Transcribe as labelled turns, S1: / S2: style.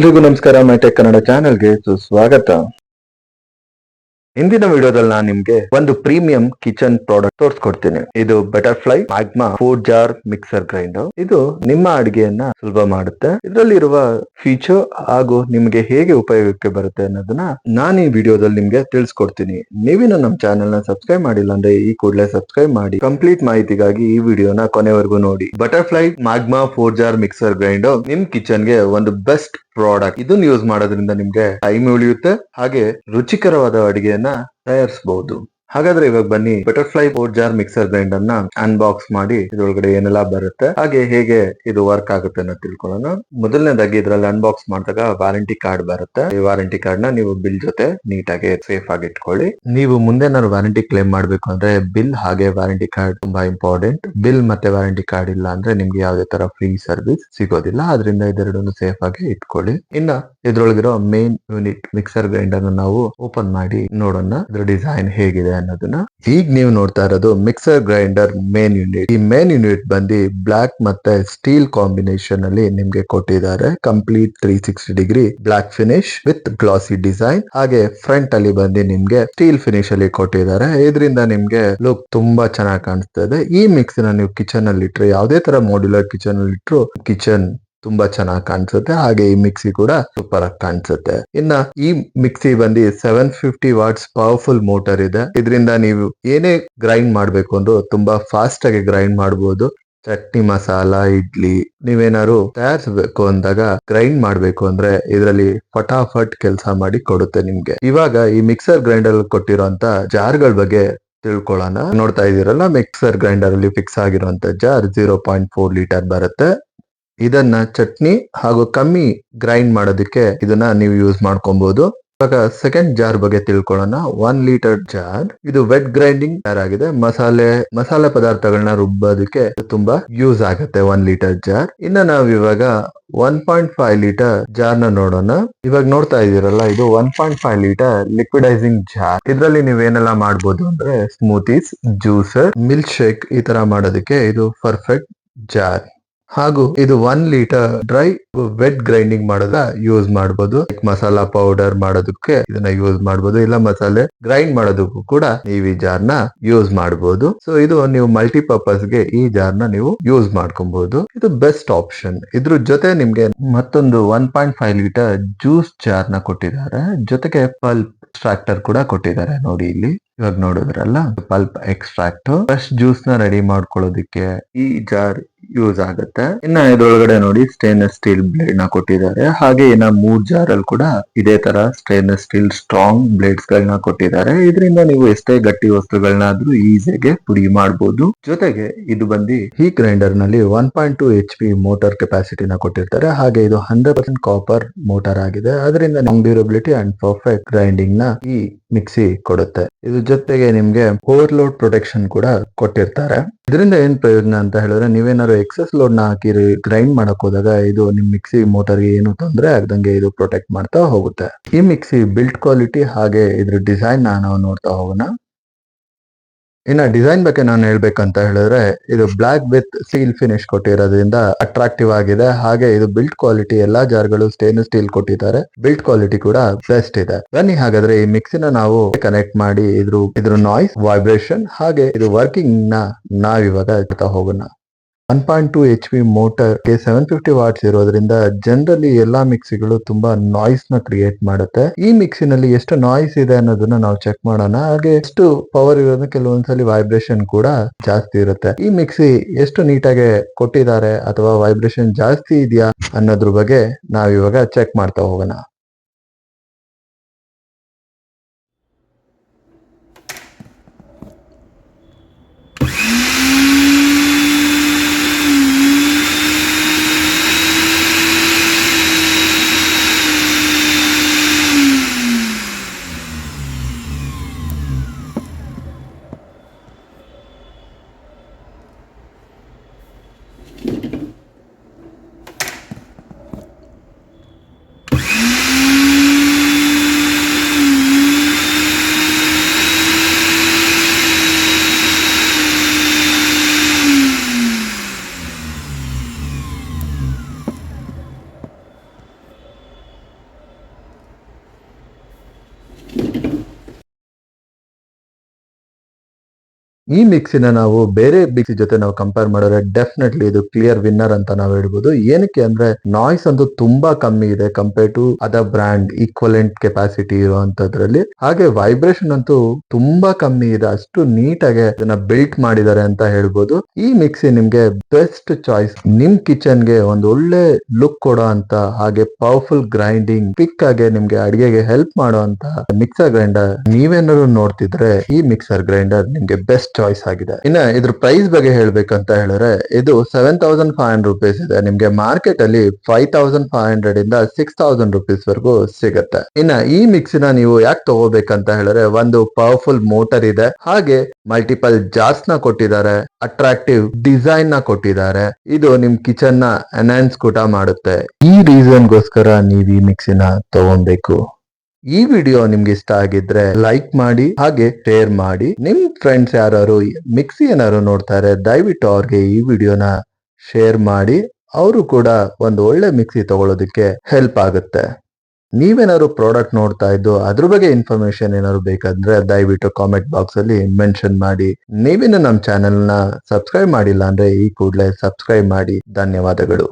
S1: ಎಲ್ರಿಗೂ ನಮಸ್ಕಾರ ಮೈಟೆಕ್ ಕನ್ನಡ ಚಾನೆಲ್ಗೆ ಸುಸ್ವಾಗತ. ಇಂದಿನ ವಿಡಿಯೋದಲ್ಲಿ ನಾನು ನಿಮ್ಗೆ ಒಂದು ಪ್ರೀಮಿಯಂ ಕಿಚನ್ ಪ್ರಾಡಕ್ಟ್ ತೋರಿಸ್ಕೊಡ್ತೀನಿ. ಇದು Butterfly, Magma, four jar, mixer grinder. ಇದು ನಿಮ್ಮ ಅಡಿಗೆಯನ್ನ ಸುಲಭ ಮಾಡುತ್ತೆ. ಇದರಲ್ಲಿರುವ ಫೀಚರ್ ಹಾಗೂ ನಿಮ್ಗೆ ಹೇಗೆ ಉಪಯೋಗಕ್ಕೆ ಬರುತ್ತೆ ಅನ್ನೋದನ್ನ ನಾನು ಈ ವಿಡಿಯೋದಲ್ಲಿ ನಿಮ್ಗೆ ತಿಳಿಸ್ಕೊಡ್ತೀನಿ. ನೀವಿನ ನಮ್ಮ ಚಾನೆಲ್ನ ಸಬ್ಸ್ಕ್ರೈಬ್ ಮಾಡಿಲ್ಲ ಅಂದ್ರೆ ಈ ಕೂಡಲೇ ಸಬ್ಸ್ಕ್ರೈಬ್ ಮಾಡಿ. ಕಂಪ್ಲೀಟ್ ಮಾಹಿತಿಗಾಗಿ ಈ ವಿಡಿಯೋನ ಕೊನೆವರೆಗೂ ನೋಡಿ. Butterfly, Magma, four jar, mixer grinder ನಿಮ್ ಕಿಚನ್ಗೆ ಒಂದು ಬೆಸ್ಟ್ ಪ್ರಾಡಕ್ಟ್ ಇದನ್ನ ಯೂಸ್ ಮಾಡೋದ್ರಿಂದ ನಿಮ್ಗೆ ಟೈಮ್ ಉಳಿಯುತ್ತೆ ಹಾಗೆ ರುಚಿಕರವಾದ ಅಡಿಗೆಯನ್ನ ತಯಾರಿಸಬಹುದು ಹಾಗಾದ್ರೆ ಇವಾಗ ಬನ್ನಿ Butterfly four jar mixer grinder ಅನ್ನ ಅನ್ಬಾಕ್ಸ್ ಮಾಡಿ, ಇದ್ರೊಳಗಡೆ ಏನೆಲ್ಲ ಬರುತ್ತೆ, ಹಾಗೆ ಹೇಗೆ ಇದು ವರ್ಕ್ ಆಗುತ್ತೆ ಅನ್ನೋ ತಿಳ್ಕೊಳ್ಳೋಣ. ಮೊದಲನೇದಾಗಿ ಇದ್ರಲ್ಲಿ ಅನ್ಬಾಕ್ಸ್ ಮಾಡಿದಾಗ ವಾರಂಟಿ ಕಾರ್ಡ್ ಬರುತ್ತೆ. ಈ ವಾರಂಟಿ ಕಾರ್ಡ್ನ ನೀವು ಬಿಲ್ ಜೊತೆ ನೀಟಾಗಿ ಸೇಫ್ ಆಗಿ ಇಟ್ಕೊಳ್ಳಿ. ನೀವು ಮುಂದೆ ನಾನು ವಾರಂಟಿ ಕ್ಲೇಮ್ ಮಾಡ್ಬೇಕು ಅಂದ್ರೆ ಬಿಲ್ ಹಾಗೆ ವಾರಂಟಿ ಕಾರ್ಡ್ ತುಂಬಾ ಇಂಪಾರ್ಟೆಂಟ್ ಬಿಲ್ ಮತ್ತೆ ವಾರಂಟಿ ಕಾರ್ಡ್ ಇಲ್ಲ ಅಂದ್ರೆ ನಿಮ್ಗೆ ಯಾವುದೇ ತರ ಫ್ರೀ ಸರ್ವಿಸ್ ಸಿಗೋದಿಲ್ಲ. ಅದರಿಂದ ಇದೆರಡನ್ನು ಸೇಫ್ ಆಗಿ ಇಟ್ಕೊಳ್ಳಿ. ಇನ್ನ ಇದ್ರೊಳಗಿರೋ ಮೇನ್ ಯೂನಿಟ್ ಮಿಕ್ಸರ್ ಗ್ರೈಂಡರ್ ನಾವು ಓಪನ್ ಮಾಡಿ ನೋಡೋಣ. ಇದ್ರ ಡಿಸೈನ್ ಹೇಗಿದೆ ಅನ್ನೋದನ್ನ ಈಗ ನೀವು ನೋಡ್ತಾ ಇರೋದು ಮಿಕ್ಸರ್ ಗ್ರೈಂಡರ್ ಮೇನ್ ಯೂನಿಟ್ ಈ ಮೇನ್ ಯೂನಿಟ್ ಬಂದು ಬ್ಲಾಕ್ ಮತ್ತೆ ಸ್ಟೀಲ್ ಕಾಂಬಿನೇಷನ್ ಅಲ್ಲಿ ನಿಮ್ಗೆ ಕೊಟ್ಟಿದ್ದಾರೆ. Complete three sixty degree black finish with glossy design ಹಾಗೆ ಫ್ರಂಟ್ ಅಲ್ಲಿ ಬಂದು ನಿಮ್ಗೆ ಸ್ಟೀಲ್ ಫಿನಿಶ್ ಅಲ್ಲಿ ಕೊಟ್ಟಿದ್ದಾರೆ. ಇದರಿಂದ ನಿಮ್ಗೆ ಲುಕ್ ತುಂಬಾ ಚೆನ್ನಾಗಿ ಕಾಣಿಸ್ತಾ ಇದೆ. ಈ ಮಿಕ್ಸ್ ನೀವು ಕಿಚನ್ ಅಲ್ಲಿ ಇಟ್ರೆ, ಯಾವುದೇ ತರ ಮಾಡ್ಯುಲರ್ ಕಿಚನ್ ಅಲ್ಲಿ ಇಟ್ರು ಕಿಚನ್ ತುಂಬಾ ಚೆನ್ನಾಗಿ ಕಾಣಿಸುತ್ತೆ. ಹಾಗೆ ಈ ಮಿಕ್ಸಿ ಕೂಡ ಸೂಪರ್ ಆಗಿ ಕಾಣಿಸುತ್ತೆ. ಇನ್ನ ಈ ಮಿಕ್ಸಿ ಬಂದು seven fifty watts powerful motor ಇದೆ. ಇದರಿಂದ ನೀವು ಏನೇ ಗ್ರೈಂಡ್ ಮಾಡ್ಬೇಕು ಅಂದ್ರೂ ತುಂಬಾ ಫಾಸ್ಟ್ ಆಗಿ ಗ್ರೈಂಡ್ ಮಾಡಬಹುದು ಚಟ್ನಿ ಮಸಾಲ, ಇಡ್ಲಿ, ನೀವೇನಾದ್ರು ತಯಾರಿಸಬೇಕು ಅಂದಾಗ ಗ್ರೈಂಡ್ ಮಾಡ್ಬೇಕು ಅಂದ್ರೆ ಇದರಲ್ಲಿ ಫಟಾಫಟ್ ಕೆಲಸ ಮಾಡಿ ಕೊಡುತ್ತೆ ನಿಮ್ಗೆ. ಇವಾಗ ಈ ಮಿಕ್ಸರ್ ಗ್ರೈಂಡರ್ ಕೊಟ್ಟಿರೋಂತ ಜಾರ್ಗಳ ಬಗ್ಗೆ ತಿಳ್ಕೊಳ್ಳೋಣ. ನೋಡ್ತಾ ಇದೀರಲ್ಲ ಮಿಕ್ಸರ್ ಗ್ರೈಂಡರ್ ಅಲ್ಲಿ ಫಿಕ್ಸ್ ಆಗಿರುವಂತ jar zero point four litre ಬರುತ್ತೆ. ಇದನ್ನ ಚಟ್ನಿ ಹಾಗೂ ಕಮ್ಮಿ ಗ್ರೈಂಡ್ ಮಾಡೋದಕ್ಕೆ ಇದನ್ನ ನೀವು ಯೂಸ್ ಮಾಡ್ಕೊಬಹುದು ಇವಾಗ ಸೆಕೆಂಡ್ ಜಾರ್ ಬಗ್ಗೆ ತಿಳ್ಕೊಳ್ಳೋಣ. ಒನ್ ಲೀಟರ್ ಜಾರ್ ಇದು ವೆಟ್ ಗ್ರೈಂಡಿಂಗ್ ಜಾರ್ ಆಗಿದೆ. ಮಸಾಲೆ ಮಸಾಲೆ ಪದಾರ್ಥಗಳನ್ನ ರುಬ್ಬೋದಕ್ಕೆ ತುಂಬಾ ಯೂಸ್ ಆಗುತ್ತೆ ಒನ್ ಲೀಟರ್ ಜಾರ್ ಇನ್ನ ನಾವ್ ಇವಾಗ ಒನ್ ಪಾಯಿಂಟ್ ಫೈವ್ ಲೀಟರ್ ಜಾರ್ನ ನೋಡೋಣ. ಇವಾಗ ನೋಡ್ತಾ ಇದೀರಲ್ಲ ಇದು one point five litre liquidising jar ಇದ್ರಲ್ಲಿ ನೀವೇನೆಲ್ಲ ಮಾಡ್ಬೋದು ಅಂದ್ರೆ ಸ್ಮೂತೀಸ್ ಜ್ಯೂಸರ್ ಮಿಲ್ಕ್ ಶೇಕ್ ಈ ತರ ಮಾಡೋದಕ್ಕೆ ಇದು ಪರ್ಫೆಕ್ಟ್ ಜಾರ್ ಹಾಗೂ ಇದು one litre dry wet grinding ಮಾಡೋದ ಯೂಸ್ ಮಾಡಬಹುದು ಮಸಾಲಾ ಪೌಡರ್ ಮಾಡೋದಕ್ಕೆ ಇದನ್ನ ಯೂಸ್ ಮಾಡಬಹುದು ಇಲ್ಲ ಮಸಾಲೆ ಗ್ರೈಂಡ್ ಮಾಡೋದಕ್ಕೂ ಕೂಡ ನೀವು ಈ ಜಾರ್ನ ಯೂಸ್ ಮಾಡಬಹುದು ಸೊ ಇದು ನೀವು ಮಲ್ಟಿ ಪರ್ಪಸ್ಗೆ ಈ ಜಾರ್ನ ನೀವು ಯೂಸ್ ಮಾಡ್ಕೊಬಹುದು ಇದು ಬೆಸ್ಟ್ ಆಪ್ಷನ್ ಇದ್ರ ಜೊತೆ ನಿಮ್ಗೆ ಮತ್ತೊಂದು one point five litre juice ಜಾರ್ನ ಕೊಟ್ಟಿದ್ದಾರೆ. ಜೊತೆಗೆ ಪಲ್ಪ್ ಎಕ್ಸ್ಟ್ರಾಕ್ಟರ್ ಕೂಡ ಕೊಟ್ಟಿದ್ದಾರೆ ನೋಡಿ ಇಲ್ಲಿ. ಇವಾಗ ನೋಡಿದ್ರಲ್ಲ ಪಲ್ಪ್ ಎಕ್ಸ್ಟ್ರಾಕ್ಟ್ ಫ್ರೆಶ್ ಜ್ಯೂಸ್ನ ರೆಡಿ ಮಾಡ್ಕೊಳ್ಳೋದಿಕ್ಕೆ ಈ ಜಾರ್ ಯೂಸ್ ಆಗುತ್ತೆ. ಇನ್ನ ಇದ್ರೊಳಗಡೆ ನೋಡಿ ಸ್ಟೇನ್ಲೆಸ್ ಸ್ಟೀಲ್ ಬ್ಲೇಡ್ನ ಕೊಟ್ಟಿದ್ದಾರೆ. ಹಾಗೆ ಇನ್ನ ಮೂರ್ ಜಾರ್ ಅಲ್ಲಿ ಕೂಡ ಇದೇ ತರ ಸ್ಟೇನ್ಲೆಸ್ ಸ್ಟೀಲ್ ಸ್ಟ್ರಾಂಗ್ ಬ್ಲೇಡ್ಸ್ ಗಳನ್ನ ಕೊಟ್ಟಿದ್ದಾರೆ. ಇದರಿಂದ ನೀವು ಎಷ್ಟೇ ಗಟ್ಟಿ ವಸ್ತುಗಳನ್ನಾದ್ರೂ ಈಸಿಯಾಗಿ ಪುಡಿ ಮಾಡಬಹುದು ಜೊತೆಗೆ ಇದು ಬಂದು ಈ ಗ್ರೈಂಡರ್ನಲ್ಲಿ one point two H P capacity ನ ಕೊಟ್ಟಿರ್ತಾರೆ. ಹಾಗೆ ಇದು ಹಂಡ್ರೆಡ್ ಪರ್ಸೆಂಟ್ ಕಾಪರ್ ಮೋಟಾರ್ ಆಗಿದೆ. ಅದರಿಂದ ಡ್ಯೂರಬಿಲಿಟಿ ಅಂಡ್ ಪರ್ಫೆಕ್ಟ್ ಗ್ರೈಂಡಿಂಗ್ನ ಈ ಮಿಕ್ಸಿ ಕೊಡುತ್ತೆ. ಇದ್ರ ಜೊತೆಗೆ ನಿಮ್ಗೆ ಓವರ್ಲೋಡ್ ಪ್ರೊಟೆಕ್ಷನ್ ಕೂಡ ಕೊಟ್ಟಿರ್ತಾರೆ. ಇದರಿಂದ ಏನ್ ಪ್ರಯೋಜನ ಅಂತ ಹೇಳಿದ್ರೆ ನೀವೇನಾದ್ರು ಎಕ್ಸೆಸ್ ಲೋಡ್ನ ಹಾಕಿ ಗ್ರೈಂಡ್ ಮಾಡಕ್ ಹೋದಾಗ ಇದು ನಿಮ್ ಮಿಕ್ಸಿ ಮೋಟರ್ ಏನು ತೊಂದ್ರೆ ಆಗದಂಗೆ ಇದು ಪ್ರೊಟೆಕ್ಟ್ ಮಾಡ್ತಾ ಹೋಗುತ್ತೆ. ಈ ಮಿಕ್ಸಿ ಬಿಲ್ಡ್ ಕ್ವಾಲಿಟಿ ಹಾಗೆ ಇದ್ರ ಡಿಸೈನ್ ನಾನು ನೋಡ್ತಾ ಹೋಗೋಣ. ಇನ್ನ ಡಿಸೈನ್ ಬಗ್ಗೆ ನಾನು ಹೇಳ್ಬೇಕಂತ ಹೇಳಿದ್ರೆ, ಇದು ಬ್ಲಾಕ್ ವಿತ್ ಸ್ಟೀಲ್ ಫಿನಿಶ್ ಕೊಟ್ಟಿರೋದ್ರಿಂದ ಅಟ್ರಾಕ್ಟಿವ್ ಆಗಿದೆ. ಹಾಗೆ ಇದು ಬಿಲ್ಟ್ ಕ್ವಾಲಿಟಿ ಎಲ್ಲಾ ಜಾರ್ಗಳು ಸ್ಟೇನ್ಲೆಸ್ ಸ್ಟೀಲ್ ಕೊಟ್ಟಿದ್ದಾರೆ. ಬಿಲ್ಟ್ ಕ್ವಾಲಿಟಿ ಕೂಡ ಬೆಸ್ಟ್ ಇದೆ. ಬನ್ನಿ ಹಾಗಾದ್ರೆ ಈ ಮಿಕ್ಸಿನ ನಾವು ಕನೆಕ್ಟ್ ಮಾಡಿ ಇದ್ರ ಇದ್ರ ನಾಯ್ಸ್ ವೈಬ್ರೇಷನ್ ಹಾಗೆ ಇದು ವರ್ಕಿಂಗ್ನ ನಾವಿವಾಗ ಹೋಗೋಣ. One point two H P ಮೋಟರ್ಗೆ seven fifty watts ಇರೋದ್ರಿಂದ ಜನರಲಿ ಎಲ್ಲಾ ಮಿಕ್ಸಿಗಳು ತುಂಬಾ ನಾಯ್ಸ್ನ ಕ್ರಿಯೇಟ್ ಮಾಡುತ್ತೆ. ಈ ಮಿಕ್ಸಿನಲ್ಲಿ ಎಷ್ಟು ನಾಯ್ಸ್ ಇದೆ ಅನ್ನೋದನ್ನ ನಾವು ಚೆಕ್ ಮಾಡೋಣ. ಹಾಗೆ ಎಷ್ಟು ಪವರ್ ಇರೋದು ಕೆಲವೊಂದ್ಸಲಿ ವೈಬ್ರೇಷನ್ ಕೂಡ ಜಾಸ್ತಿ ಇರುತ್ತೆ. ಈ ಮಿಕ್ಸಿ ಎಷ್ಟು ನೀಟಾಗಿ ಕೊಟ್ಟಿದ್ದಾರೆ ಅಥವಾ ವೈಬ್ರೇಷನ್ ಜಾಸ್ತಿ ಇದೆಯಾ ಅನ್ನೋದ್ರ ಬಗ್ಗೆ ನಾವಿವಾಗ ಚೆಕ್ ಮಾಡ್ತಾ ಹೋಗೋಣ. ಈ ಮಿಕ್ಸಿನ ನಾವು ಬೇರೆ ಮಿಕ್ಸಿ ಜೊತೆ ನಾವು ಕಂಪೇರ್ ಮಾಡಿದ್ರೆ ಡೆಫಿನೆಟ್ಲಿ ಇದು ಕ್ಲಿಯರ್ ವಿನ್ನರ್ ಅಂತ ನಾವು ಹೇಳ್ಬೋದು. ಏನಕ್ಕೆ ಅಂದ್ರೆ ನಾಯ್ಸ್ ಅಂತೂ ತುಂಬಾ ಕಮ್ಮಿ ಇದೆ compare to other brand equivalent capacity ಇರುವಂತದ್ರಲ್ಲಿ. ಹಾಗೆ ವೈಬ್ರೇಷನ್ ಅಂತೂ ತುಂಬಾ ಕಮ್ಮಿ ಇದೆ. ಅಷ್ಟು ನೀಟ್ ಆಗಿ ಅದನ್ನ ಬಿಲ್ಟ್ ಮಾಡಿದ್ದಾರೆ ಅಂತ ಹೇಳ್ಬೋದು. ಈ ಮಿಕ್ಸಿ ನಿಮ್ಗೆ ಬೆಸ್ಟ್ ಚಾಯ್ಸ್ ನಿಮ್ ಕಿಚನ್ಗೆ ಒಂದು ಒಳ್ಳೆ ಲುಕ್ ಕೊಡೋ ಅಂತ, ಹಾಗೆ ಪವರ್ಫುಲ್ ಗ್ರೈಂಡಿಂಗ್ ಪಿಕ್ ಆಗಿ ನಿಮ್ಗೆ ಅಡಿಗೆಗೆ ಹೆಲ್ಪ್ ಮಾಡೋ ಅಂತ ಮಿಕ್ಸರ್ ಗ್ರೈಂಡರ್ ನೀವೇನಾದ್ರು ನೋಡ್ತಿದ್ರೆ ಈ ಮಿಕ್ಸರ್ ಗ್ರೈಂಡರ್ ನಿಮ್ಗೆ ಬೆಸ್ಟ್ ಚಾಯ್ಸ್ ಆಗಿದೆ. ಇನ್ನ ಇದ್ರ ಪ್ರೈಸ್ ಬಗ್ಗೆ ಹೇಳ್ಬೇಕಂತ ಹೇಳಿದ್ರೆ, ಇದು seven thousand five hundred rupees ಇದೆ. ನಿಮ್ಗೆ ಮಾರ್ಕೆಟ್ ಅಲ್ಲಿ ಫೈವ್ ತೌಸಂಡ್ ಫೈವ್ ಹಂಡ್ರೆಡ್ ಇಂದ ಸಿಕ್ಸ್ ತೌಸಂಡ್ ರುಪೀಸ್ ವರೆಗೂ ಸಿಗುತ್ತೆ. ಇನ್ನ ಈ ಮಿಕ್ಸಿನ ನೀವು ಯಾಕೆ ತಗೋಬೇಕಂತ ಹೇಳಿದ್ರೆ, ಒಂದು ಪವರ್ಫುಲ್ ಮೋಟರ್ ಇದೆ. ಹಾಗೆ ಮಲ್ಟಿಪಲ್ ಜಾರ್ಸ್ನ ಕೊಟ್ಟಿದ್ದಾರೆ. ಅಟ್ರಾಕ್ಟಿವ್ ಡಿಸೈನ್ನ ಕೊಟ್ಟಿದ್ದಾರೆ. ಇದು ನಿಮ್ ಕಿಚನ್ನ ಎನ್ಹಾನ್ಸ್ ಕೂಡ ಮಾಡುತ್ತೆ. ಈ ರೀಸನ್ ಗೋಸ್ಕರ ನೀವ್ ಈ ಮಿಕ್ಸಿನ ತಗೊಬೇಕು. ಈ ವಿಡಿಯೋ ನಿಮ್ಗೆ ಇಷ್ಟ ಆಗಿದ್ರೆ ಲೈಕ್ ಮಾಡಿ, ಹಾಗೆ ಶೇರ್ ಮಾಡಿ. ನಿಮ್ ಫ್ರೆಂಡ್ಸ್ ಯಾರು ಮಿಕ್ಸಿ ಏನಾರು ನೋಡ್ತಾರೆ, ದಯವಿಟ್ಟು ಅವ್ರಿಗೆ ಈ ವಿಡಿಯೋನ ಶೇರ್ ಮಾಡಿ. ಅವರು ಕೂಡ ಒಂದು ಒಳ್ಳೆ ಮಿಕ್ಸಿ ತಗೊಳ್ಳೋದಕ್ಕೆ ಹೆಲ್ಪ್ ಆಗುತ್ತೆ. ನೀವೇನಾದ್ರು ಪ್ರಾಡಕ್ಟ್ ನೋಡ್ತಾ ಇದ್ದು ಅದ್ರ ಬಗ್ಗೆ ಇನ್ಫಾರ್ಮೇಶನ್ ಏನಾದ್ರು ಬೇಕಂದ್ರೆ ದಯವಿಟ್ಟು ಕಾಮೆಂಟ್ ಬಾಕ್ಸ್ ಅಲ್ಲಿ ಮೆನ್ಷನ್ ಮಾಡಿ. ನೀವೇನು ನಮ್ಮ ಚಾನೆಲ್ನ ಸಬ್ಸ್ಕ್ರೈಬ್ ಮಾಡಿಲ್ಲ ಅಂದ್ರೆ ಈ ಕೂಡಲೇ ಸಬ್ಸ್ಕ್ರೈಬ್ ಮಾಡಿ. ಧನ್ಯವಾದಗಳು.